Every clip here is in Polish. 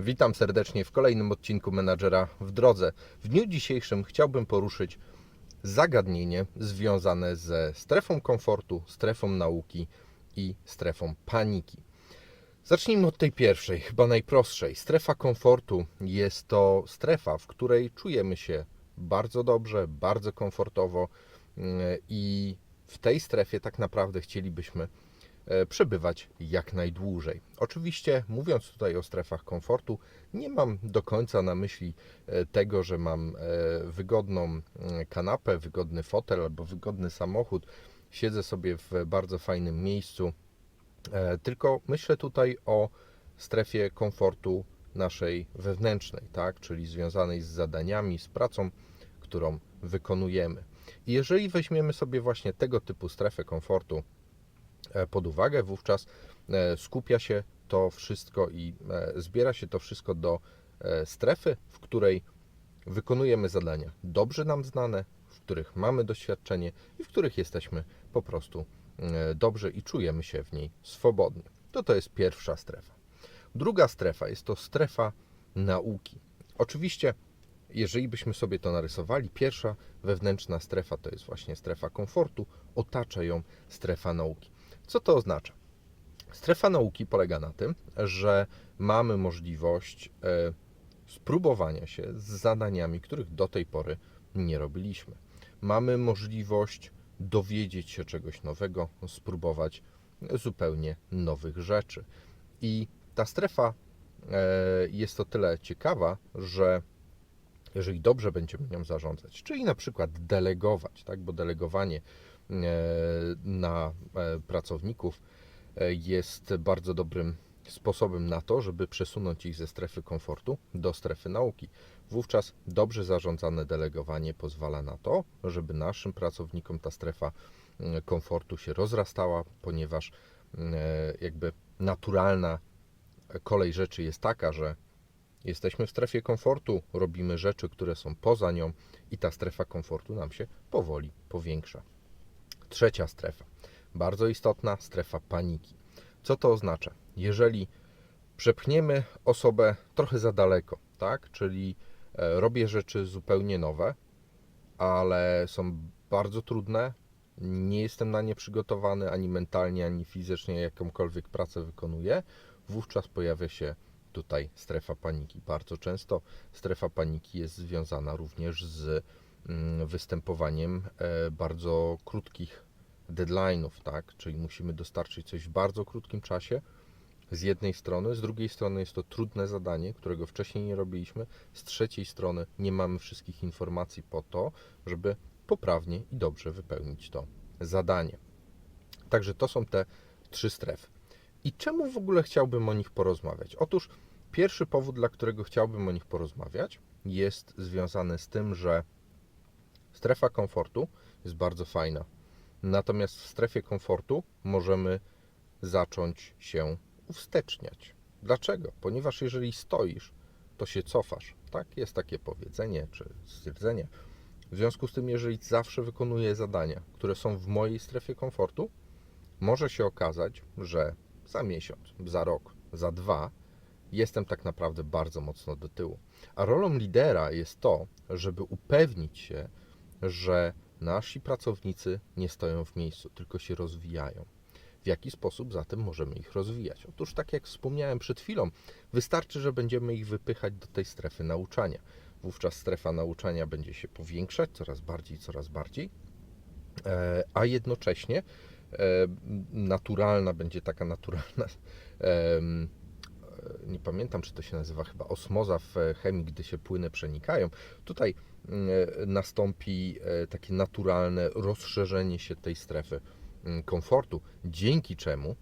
Witam serdecznie w kolejnym odcinku Menadżera w drodze. W dniu dzisiejszym chciałbym poruszyć zagadnienie związane ze strefą komfortu, strefą nauki i strefą paniki. Zacznijmy od tej pierwszej, chyba najprostszej. Strefa komfortu jest to strefa, w której czujemy się bardzo dobrze, bardzo komfortowo mm, i w tej strefie tak naprawdę chcielibyśmy przebywać jak najdłużej. Oczywiście, mówiąc tutaj o strefach komfortu, nie mam do końca na myśli e, tego, że mam e, wygodną kanapę, wygodny fotel albo wygodny samochód, siedzę sobie w bardzo fajnym miejscu, E, tylko myślę tutaj o strefie komfortu naszej wewnętrznej, tak? czyli związanej z zadaniami, z pracą, którą wykonujemy. I jeżeli weźmiemy sobie właśnie tego typu strefę komfortu e, pod uwagę, wówczas e, skupia się to wszystko i zbiera się to wszystko do strefy, w której wykonujemy zadania dobrze nam znane, w których mamy doświadczenie i w których jesteśmy po prostu e, dobrze i czujemy się w niej swobodnie. To to jest pierwsza strefa. Druga strefa jest to strefa nauki. Oczywiście, jeżeli byśmy sobie to narysowali, pierwsza wewnętrzna strefa to jest właśnie strefa komfortu, otacza ją strefa nauki. Co to oznacza? Strefa nauki polega na tym, że mamy możliwość e, spróbowania się z zadaniami, których do tej pory nie robiliśmy. Mamy możliwość dowiedzieć się czegoś nowego, spróbować zupełnie nowych rzeczy. I ta strefa e, jest to tyle ciekawa, że jeżeli dobrze będziemy nią zarządzać, czyli na przykład delegować, tak, bo delegowanie na e, pracowników jest bardzo dobrym sposobem na to, żeby przesunąć ich ze strefy komfortu do strefy nauki. Wówczas dobrze zarządzane delegowanie pozwala na to, żeby naszym pracownikom ta strefa komfortu się rozrastała, ponieważ e, jakby naturalna kolej rzeczy jest taka, że jesteśmy w strefie komfortu, robimy rzeczy, które są poza nią i ta strefa komfortu nam się powoli powiększa. Trzecia strefa, bardzo istotna, strefa paniki. Co to oznacza? Jeżeli przepchniemy osobę trochę za daleko, tak? Czyli e, robię rzeczy zupełnie nowe, ale są bardzo trudne, nie jestem na nie przygotowany ani mentalnie, ani fizycznie, jakąkolwiek pracę wykonuję, wówczas pojawia się tutaj strefa paniki. Bardzo często strefa paniki jest związana również z występowaniem e, bardzo krótkich deadline'ów, tak? Czyli musimy dostarczyć coś w bardzo krótkim czasie. Z jednej strony, z drugiej strony jest to trudne zadanie, którego wcześniej nie robiliśmy. Z trzeciej strony nie mamy wszystkich informacji po to, żeby poprawnie i dobrze wypełnić to zadanie. Także to są te trzy strefy. I czemu w ogóle chciałbym o nich porozmawiać? Otóż pierwszy powód, dla którego chciałbym o nich porozmawiać, jest związany z tym, że strefa komfortu jest bardzo fajna. Natomiast w strefie komfortu możemy zacząć się uwsteczniać. Dlaczego? Ponieważ jeżeli stoisz, to się cofasz. Tak? Jest takie powiedzenie czy stwierdzenie. W związku z tym, jeżeli zawsze wykonuję zadania, które są w mojej strefie komfortu, może się okazać, że za miesiąc, za rok, za dwa jestem tak naprawdę bardzo mocno do tyłu. A rolą lidera jest to, żeby upewnić się, że nasi pracownicy nie stoją w miejscu, tylko się rozwijają. W jaki sposób zatem możemy ich rozwijać? Otóż, tak jak wspomniałem przed chwilą, wystarczy, że będziemy ich wypychać do tej strefy nauczania. Wówczas strefa nauczania będzie się powiększać coraz bardziej, coraz bardziej, e, a jednocześnie e, naturalna będzie taka naturalna. Nie pamiętam, czy to się nazywa chyba osmoza w chemii, gdy się płyny przenikają. Tutaj nastąpi e, takie naturalne rozszerzenie się tej strefy Mm, komfortu, dzięki czemu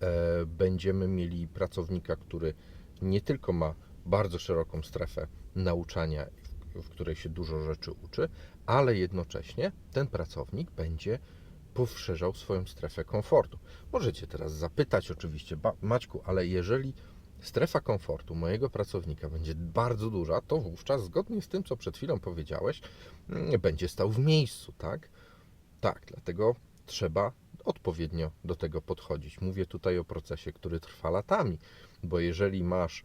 e, będziemy mieli pracownika, który nie tylko ma bardzo szeroką strefę nauczania, w której się dużo rzeczy uczy, ale jednocześnie ten pracownik będzie poszerzał swoją strefę komfortu. Możecie teraz zapytać oczywiście, Maćku, ale jeżeli strefa komfortu mojego pracownika będzie bardzo duża, to wówczas zgodnie z tym, co przed chwilą powiedziałeś, mm, będzie stał w miejscu, tak? Tak, dlatego trzeba odpowiednio do tego podchodzić. Mówię tutaj o procesie, który trwa latami, bo jeżeli masz,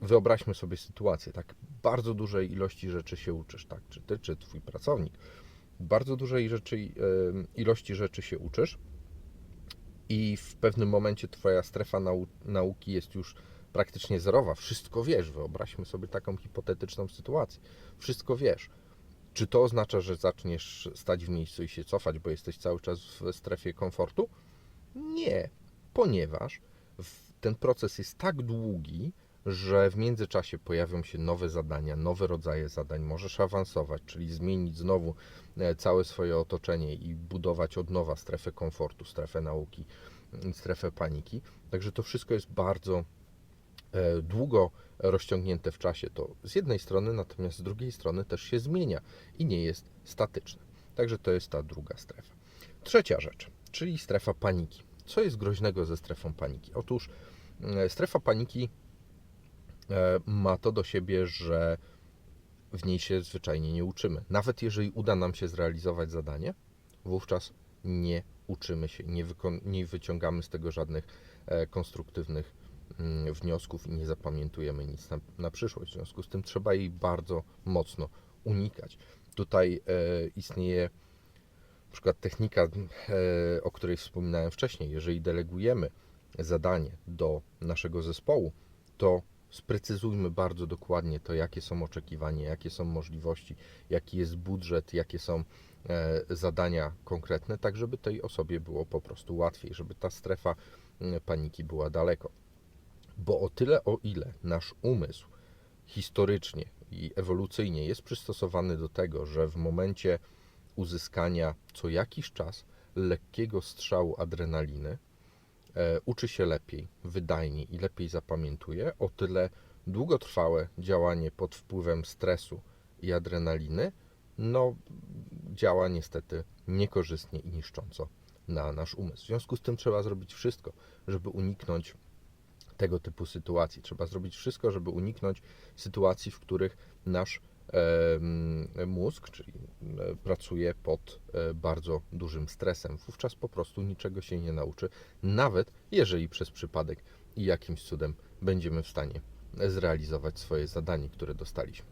wyobraźmy sobie sytuację, tak, bardzo dużej ilości rzeczy się uczysz, tak, czy ty, czy twój pracownik, bardzo dużej rzeczy, ilości rzeczy się uczysz i w pewnym momencie twoja strefa nau nauki jest już praktycznie zerowa, wszystko wiesz, wyobraźmy sobie taką hipotetyczną sytuację, wszystko wiesz. Czy to oznacza, że zaczniesz stać w miejscu i się cofać, bo jesteś cały czas w strefie komfortu? Nie, ponieważ ten proces jest tak długi, że w międzyczasie pojawią się nowe zadania, nowe rodzaje zadań, możesz awansować, czyli zmienić znowu e, całe swoje otoczenie i budować od nowa strefę komfortu, strefę nauki, mm, strefę paniki. Także to wszystko jest bardzo e, długo rozciągnięte w czasie, to z jednej strony, natomiast z drugiej strony też się zmienia i nie jest statyczne. Także to jest ta druga strefa. Trzecia rzecz, czyli strefa paniki. Co jest groźnego ze strefą paniki? Otóż e, strefa paniki ma to do siebie, że w niej się zwyczajnie nie uczymy. Nawet jeżeli uda nam się zrealizować zadanie, wówczas nie uczymy się, nie, nie wyciągamy z tego żadnych e, konstruktywnych mm, wniosków i nie zapamiętujemy nic na, na przyszłość. W związku z tym trzeba jej bardzo mocno unikać. Tutaj e, istnieje na przykład technika, e, o której wspominałem wcześniej. Jeżeli delegujemy zadanie do naszego zespołu, to sprecyzujmy bardzo dokładnie to, jakie są oczekiwania, jakie są możliwości, jaki jest budżet, jakie są e, zadania konkretne, tak żeby tej osobie było po prostu łatwiej, żeby ta strefa paniki była daleko. Bo o tyle, o ile nasz umysł historycznie i ewolucyjnie jest przystosowany do tego, że w momencie uzyskania co jakiś czas lekkiego strzału adrenaliny uczy się lepiej, wydajniej i lepiej zapamiętuje, o tyle długotrwałe działanie pod wpływem stresu i adrenaliny no, działa niestety niekorzystnie i niszcząco na nasz umysł. W związku z tym trzeba zrobić wszystko, żeby uniknąć tego typu sytuacji. Trzeba zrobić wszystko, żeby uniknąć sytuacji, w których nasz mózg, czyli e, pracuje pod e, bardzo dużym stresem. Wówczas po prostu niczego się nie nauczy, nawet jeżeli przez przypadek i jakimś cudem będziemy w stanie zrealizować swoje zadanie, które dostaliśmy.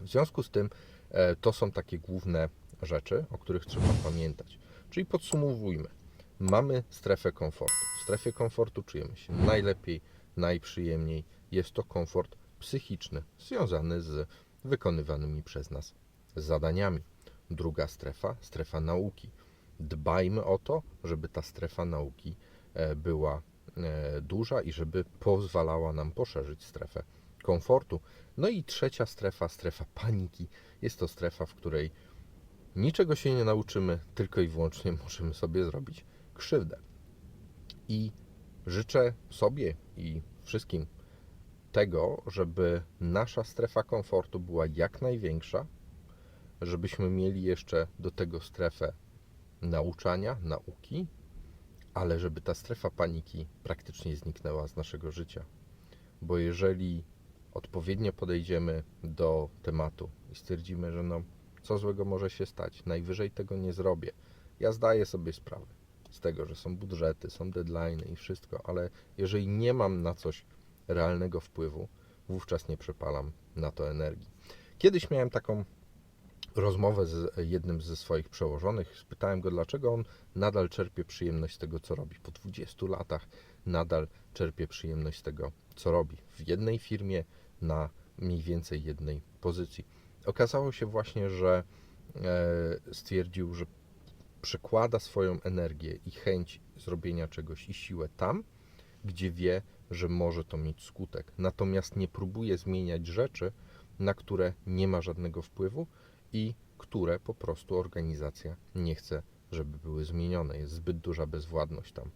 W związku z tym e, to są takie główne rzeczy, o których trzeba pamiętać. Czyli podsumowujmy. Mamy strefę komfortu. W strefie komfortu czujemy się najlepiej, najprzyjemniej. Jest to komfort psychiczny związany z wykonywanymi przez nas zadaniami. Druga strefa, strefa nauki. Dbajmy o to, żeby ta strefa nauki e, była e, duża i żeby pozwalała nam poszerzyć strefę komfortu. No i trzecia strefa, strefa paniki. Jest to strefa, w której niczego się nie nauczymy, tylko i wyłącznie możemy sobie zrobić krzywdę. I życzę sobie i wszystkim tego, żeby nasza strefa komfortu była jak największa, żebyśmy mieli jeszcze do tego strefę nauczania, nauki, ale żeby ta strefa paniki praktycznie zniknęła z naszego życia. Bo jeżeli odpowiednio podejdziemy do tematu i stwierdzimy, że no, co złego może się stać, najwyżej tego nie zrobię. Ja zdaję sobie sprawę z tego, że są budżety, są deadlines i wszystko, ale jeżeli nie mam na coś realnego wpływu, wówczas nie przepalam na to energii. Kiedyś miałem taką rozmowę z jednym ze swoich przełożonych. Spytałem go, dlaczego on nadal czerpie przyjemność z tego, co robi. Po 20 latach nadal czerpie przyjemność z tego, co robi. W jednej firmie na mniej więcej jednej pozycji. Okazało się właśnie, że e, stwierdził, że przekłada swoją energię i chęć zrobienia czegoś i siłę tam, gdzie wie, że może to mieć skutek. Natomiast nie próbuje zmieniać rzeczy, na które nie ma żadnego wpływu i które po prostu organizacja nie chce, żeby były zmienione. Jest zbyt duża bezwładność tam.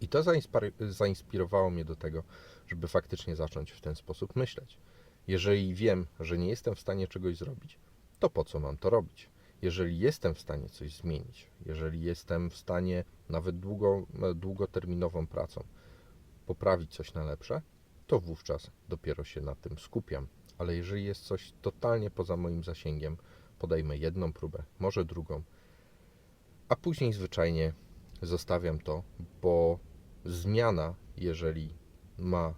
I to zainspir- zainspirowało mnie do tego, żeby faktycznie zacząć w ten sposób myśleć. Jeżeli wiem, że nie jestem w stanie czegoś zrobić, to po co mam to robić? Jeżeli jestem w stanie coś zmienić, jeżeli jestem w stanie nawet długo, długoterminową pracą poprawić coś na lepsze, to wówczas dopiero się na tym skupiam. Ale jeżeli jest coś totalnie poza moim zasięgiem, podejmę jedną próbę, może drugą, a później zwyczajnie zostawiam to, bo zmiana, jeżeli ma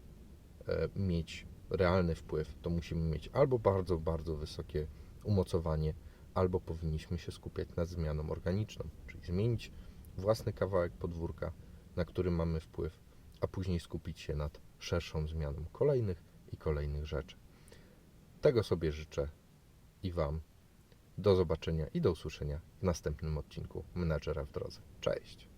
e, mieć realny wpływ, to musimy mieć albo bardzo, bardzo wysokie umocowanie, albo powinniśmy się skupiać nad zmianą organiczną, czyli zmienić własny kawałek podwórka, na który mamy wpływ, a później skupić się nad szerszą zmianą kolejnych i kolejnych rzeczy. Tego sobie życzę i Wam. Do zobaczenia i do usłyszenia w następnym odcinku Menadżera w drodze. Cześć!